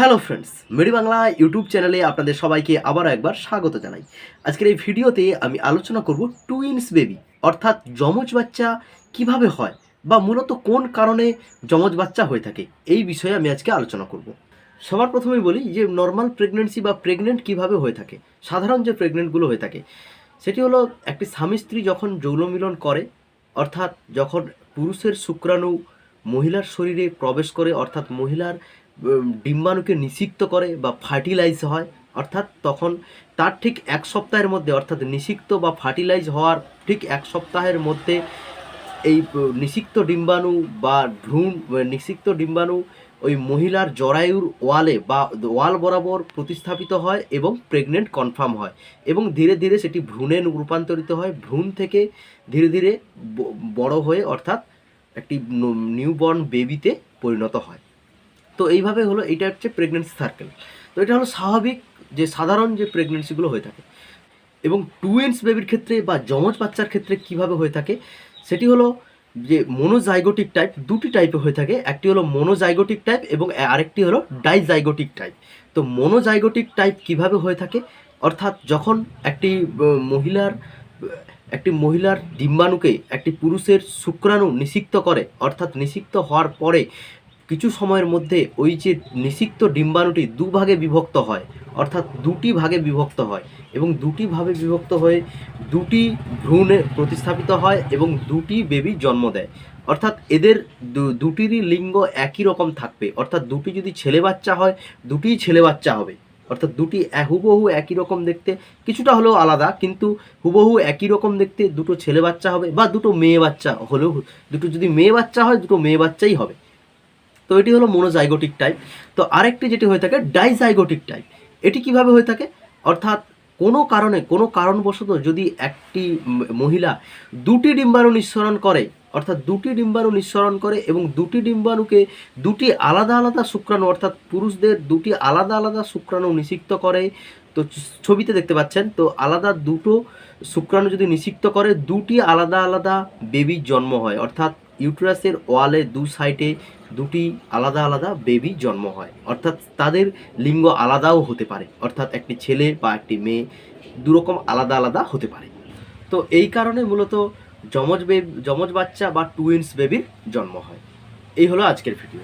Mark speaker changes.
Speaker 1: Hello friends মেডি Bangla YouTube চ্যানেলে আপনাদের সবাইকে আবারও একবার স্বাগত জানাই। আজকের এই ভিডিওতে আমি আলোচনা করব টুইন্স বেবি অর্থাৎ যমজ বাচ্চা কীভাবে হয় বা মূলত কোন কারণে যমজ বাচ্চা হয়ে থাকে, এই বিষয়ে আমি আজকে আলোচনা করব। সবার প্রথমেই বলি যে নর্মাল প্রেগনেন্সি বা প্রেগনেন্ট কীভাবে হয়ে থাকে, সাধারণ যে প্রেগনেন্টগুলো হয়ে থাকে, সেটি হলো একটি স্বামী স্ত্রী যখন যৌন মিলন করে, অর্থাৎ যখন পুরুষের শুক্রাণু মহিলার শরীরে প্রবেশ করে, অর্থাৎ মহিলার ডিম্বাণুকে নিষিক্ত করে বা ফার্টিলাইজ হয়, অর্থাৎ তখন তার ঠিক এক সপ্তাহের মধ্যে, অর্থাৎ নিষিক্ত বা ফার্টিলাইজ হওয়ার ঠিক এক সপ্তাহের মধ্যে এই নিষিক্ত ডিম্বাণু বা ভ্রূণ নিষিক্ত ডিম্বাণু ওই মহিলার জরায়ুর ওয়ালে বা ওয়াল বরাবর প্রতিস্থাপিত হয় এবং প্রেগনেন্ট কনফার্ম হয় এবং ধীরে ধীরে সেটি ভ্রূণে রূপান্তরিত হয়। ভ্রূণ থেকে ধীরে ধীরে বড় হয়ে, অর্থাৎ একটি নিউবর্ন বেবিতে পরিণত হয়। তো এইভাবে হলো এটা হচ্ছে প্রেগনেন্সি সার্কেল তো এটা হলো স্বাভাবিক যে সাধারণ যে প্রেগনেন্সিগুলো হয়ে থাকে। এবং টুয়েন্স বেবির ক্ষেত্রে বা যমজ বাচ্চার ক্ষেত্রে কীভাবে হয়ে থাকে, সেটি হলো যে মোনোজাইগোটিক টাইপ দুটি টাইপে হয়ে থাকে। একটি হলো মোনোজাইগোটিক টাইপ এবং আরেকটি হলো ডাইজাইগোটিক টাইপ তো মোনোজাইগোটিক টাইপ কীভাবে হয়ে থাকে, অর্থাৎ যখন একটি মহিলার একটি মহিলার ডিম্বাণুকে একটি পুরুষের শুক্রাণু নিষিক্ত করে, অর্থাৎ নিষিক্ত হওয়ার পরে কিছু সময়ের মধ্যে ওই যে নিষিক্ত ডিম্বাণুটি দুভাগে বিভক্ত হয়, অর্থাৎ দুটি ভাগে বিভক্ত হয় এবং দুটি ভাবে বিভক্ত হয়ে দুটি ভ্রূণে প্রতিস্থাপিত হয় এবং দুটি বেবি জন্ম দেয়। অর্থাৎ এদের দুটিরই লিঙ্গ একই রকম থাকবে। অর্থাৎ দুটি যদি ছেলে বাচ্চা হয়, দুটিই ছেলে বাচ্চা হবে। অর্থাৎ দুটি হুবহু একই রকম দেখতে, কিছুটা হলেও আলাদা, কিন্তু হুবহু একই রকম দেখতে দুটো ছেলে বাচ্চা হবে বা দুটো মেয়ে বাচ্চা হলেও, দুটো যদি মেয়ে বাচ্চা হয়, দুটো মেয়ে বাচ্চাই হবে। তো এটি হলো মোনোজাইগোটিক টাইপ তো আরেকটি যেটি হয়ে থাকে ডাইজাইগোটিক টাইপ এটি কীভাবে হয়ে থাকে? অর্থাৎ কোনো কারণে, কোনো কারণবশত যদি একটি মহিলা দুটি ডিম্বাণু নিঃসরণ করে, অর্থাৎ দুটি ডিম্বাণু নিঃসরণ করে এবং দুটি ডিম্বাণুকে দুটি আলাদা আলাদা শুক্রাণু, অর্থাৎ পুরুষদের দুটি আলাদা আলাদা শুক্রাণু নিষিক্ত করে, তো ছবিতে দেখতে পাচ্ছেন, তো আলাদা দুটো শুক্রাণু যদি নিষিক্ত করে, দুটি আলাদা আলাদা বেবির জন্ম হয়, অর্থাৎ ইউটেরাসের ওয়ালে দু সাইডে দুটি আলাদা আলাদা বেবি জন্ম হয়। অর্থাৎ তাদের লিঙ্গ আলাদাও হতে পারে। অর্থাৎ একটি ছেলে বা একটি মেয়ে দুরকম আলাদা আলাদা হতে পারে। তো এই কারণে মূলত যমজ বেব যমজ বাচ্চা বা টুইন্স বেবির জন্ম হয়। এই হলো আজকের ভিডিও।